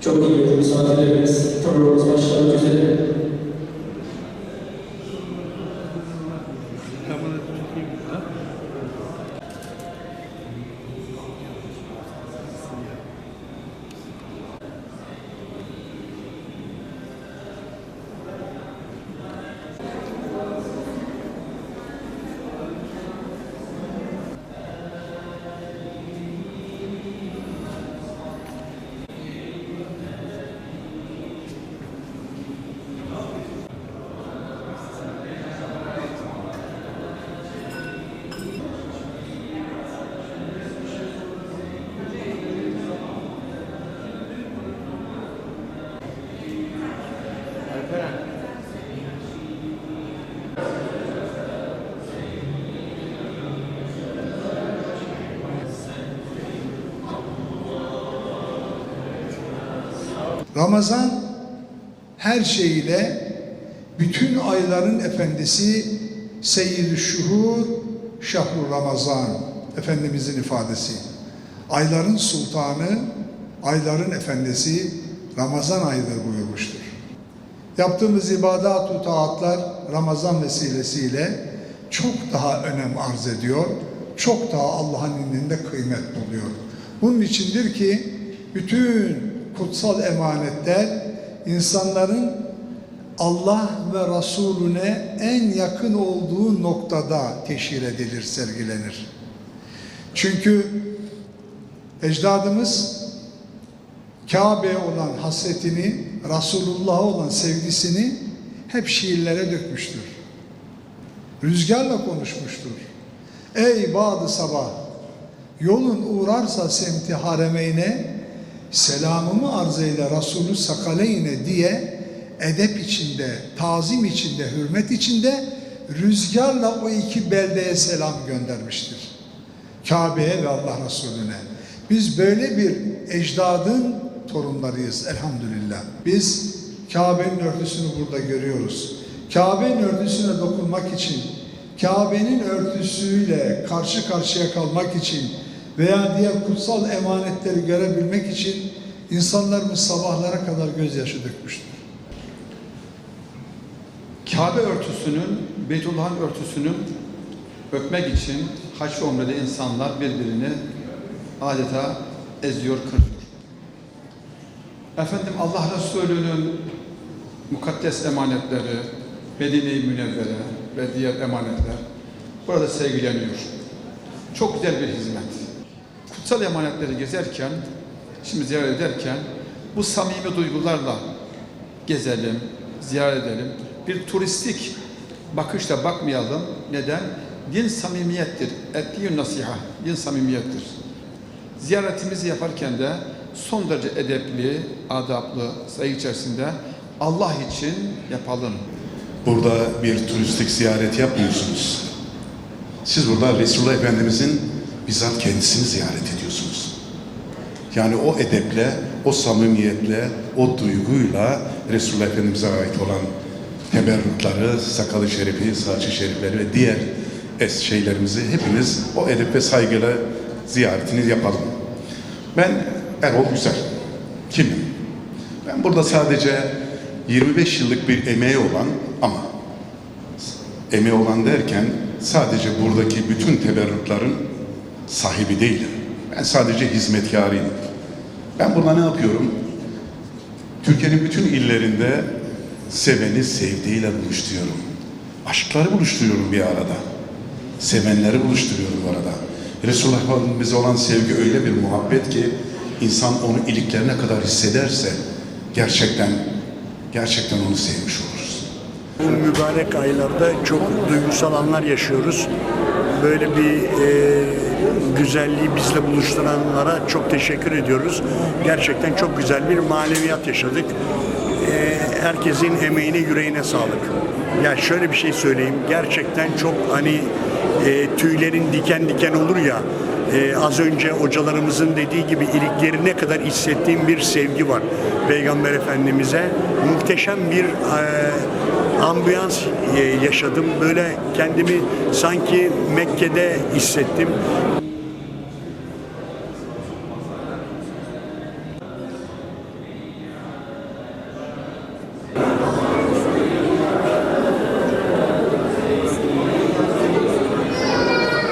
Çok iyi misafirlerimiz, programımız başlamak üzere. Ramazan her şeyiyle bütün ayların efendisi Seyyid-i Şuhur Şahru Ramazan Efendimizin ifadesi. Ayların sultanı, ayların efendisi Ramazan ayıdır buyurmuştur. Yaptığımız ibadat-ı taatlar Ramazan vesilesiyle çok daha önem arz ediyor, çok daha Allah'ın indinde kıymet buluyor. Bunun içindir ki bütün kutsal emanetler insanların Allah ve Resulüne en yakın olduğu noktada teşhir edilir, sergilenir. Çünkü ecdadımız Kabe'ye olan hasretini, Resulullah'a olan sevgisini hep şiirlere dökmüştür. Rüzgarla konuşmuştur. Ey Bağdı Sabah, yolun uğrarsa semti haremeyne, selamımı arz eyle Resulü sakaleyne diye edep içinde, tazim içinde, hürmet içinde rüzgarla o iki beldeye selam göndermiştir. Kabe'ye ve Allah Resulüne. Biz böyle bir ecdadın torunlarıyız elhamdülillah. Biz Kabe'nin örtüsünü burada görüyoruz. Kabe'nin örtüsüne dokunmak için, Kabe'nin örtüsüyle karşı karşıya kalmak için veya diğer kutsal emanetleri görebilmek için insanlarımız sabahlara kadar gözyaşı dökmüştür. Kabe örtüsünün, Beytullah'ın örtüsünün öpmek için haç umrede insanlar birbirini adeta eziyor, kırıyor. Efendim Allah Resulü'nün mukaddes emanetleri, Medine-i Münevvere ve diğer emanetler burada sergileniyor. Çok güzel bir hizmet. Kutsal emanetleri gezerken, şimdi ziyaret ederken bu samimi duygularla gezelim, ziyaret edelim. Bir turistik bakışla bakmayalım. Neden? Din samimiyettir. Ettiğin nasiha. Din samimiyettir. Ziyaretimizi yaparken de son derece edepli, adaplı, saygı içerisinde Allah için yapalım. Burada bir turistik ziyaret yapmıyorsunuz. Siz burada Resulullah Efendimizin bizzat kendisini ziyaret ediyorsunuz. Yani o edeple, o samimiyetle, o duyguyla Resulullah Efendimiz'e ait olan teberrükleri, sakalı şerifi, saçı şerifleri ve diğer es şeylerimizi hepimiz o edep ve saygıyla ziyaretini yapalım. Ben Erol Güzel. Kimim? Ben burada sadece 25 yıllık bir emeği olan ama emeği olan derken sadece buradaki bütün teberrüklerin sahibi değilim. Ben sadece hizmetkarıyım. Ben burada ne yapıyorum? Türkiye'nin bütün illerinde seveni sevdiğiyle buluşturuyorum. Aşkları buluşturuyorum bir arada. Sevenleri buluşturuyorum bu arada. Resulullah Efendimiz'e olan sevgi öyle bir muhabbet ki insan onu iliklerine kadar hissederse gerçekten gerçekten onu sevmiş oluruz. Bu mübarek aylarda çok duygusal anlar yaşıyoruz. Böyle bir e, güzelliği bizle buluşturanlara çok teşekkür ediyoruz. Gerçekten çok güzel bir maneviyat yaşadık. E, herkesin emeğine, yüreğine sağlık. Ya şöyle bir şey söyleyeyim. Gerçekten çok hani e, tüylerin diken diken olur ya. E, az önce hocalarımızın dediği gibi iliklerine kadar hissettiğim bir sevgi var Peygamber Efendimiz'e. Muhteşem bir e, ambiyans e, yaşadım. Böyle kendimi sanki Mekke'de hissettim.